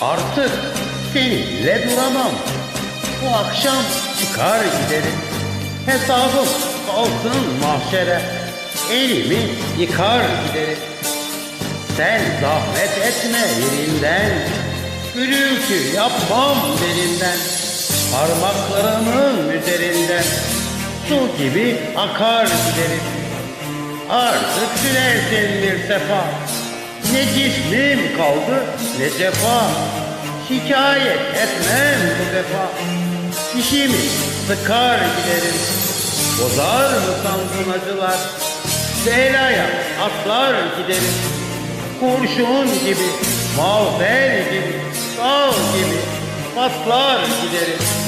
Artık seninle duramam. Bu akşam çıkar giderim. Hesabım kalsın mahşere. Elimi yıkar giderim. Sen zahmet etme yerinden. Gürültü yapmam derinden. Parmaklarımın üzerinden. Su gibi akar giderim. Artık sürersin bir sefa. Ne cismim kaldı ne cefa. Şikayet etmem bu defa. Dişimi sıkar giderim. Bozar mı sandın acılar? Belaya atlar giderim. Kurşun gibi, mavber gibi, dal gibi patlar giderim.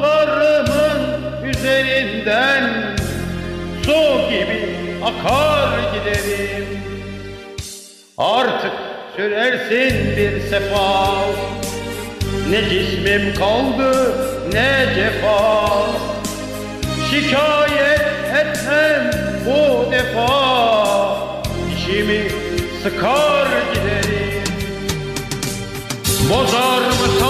Parmaklarımın üzerinden Su gibi akar giderim. Artık sürersin bir sefa. Ne cismim kaldı ne cefa. Şikayet etmem bu defa. İşimi sıkar giderim. Bozar mı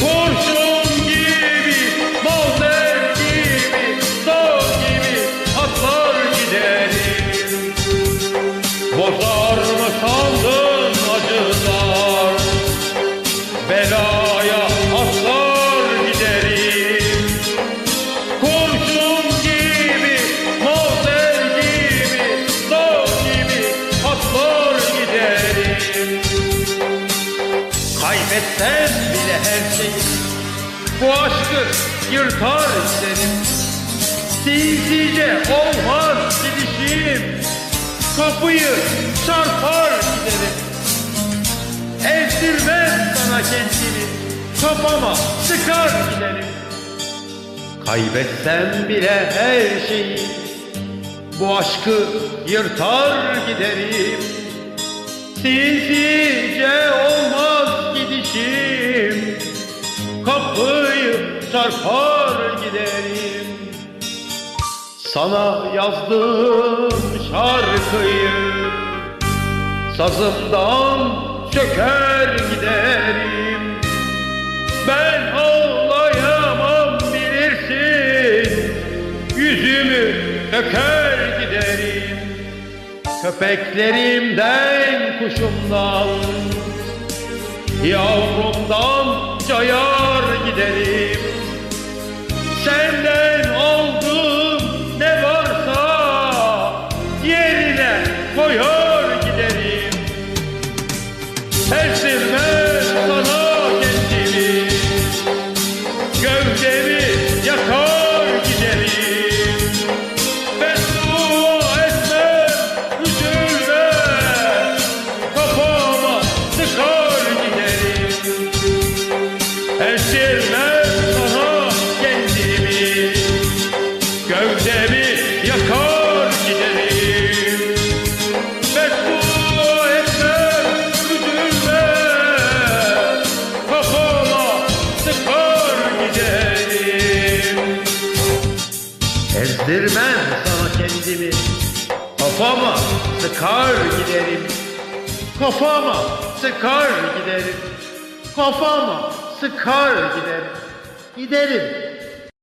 Kurşun Kaybetsem bile her şeyi, bu aşkı yırtar giderim. Sinsice olmaz gidişim, kapıyı çarpar giderim. Ezdirmem sana kendimi, kafama sıkar giderim. Kaybetsem bile her şeyi Bu aşkı yırtar giderim Sinsice olmaz Kapıyı çarpar giderim. Sana yazdım şarkıyı Sazımdan çöker giderim. Ben ağlayamam bilirsin Yüzümü döker giderim. Köpeklerimden kuşumdan Yavrumdan cayar Esirme sana kendimi Gövdemi yakar giderim. Beddua etmem üzülme Kafama sıkar giderim. Ezdirmem sana kendimi Kafama sıkar giderim. Kafama sıkar giderim. Kafama sıkar giderim Giderim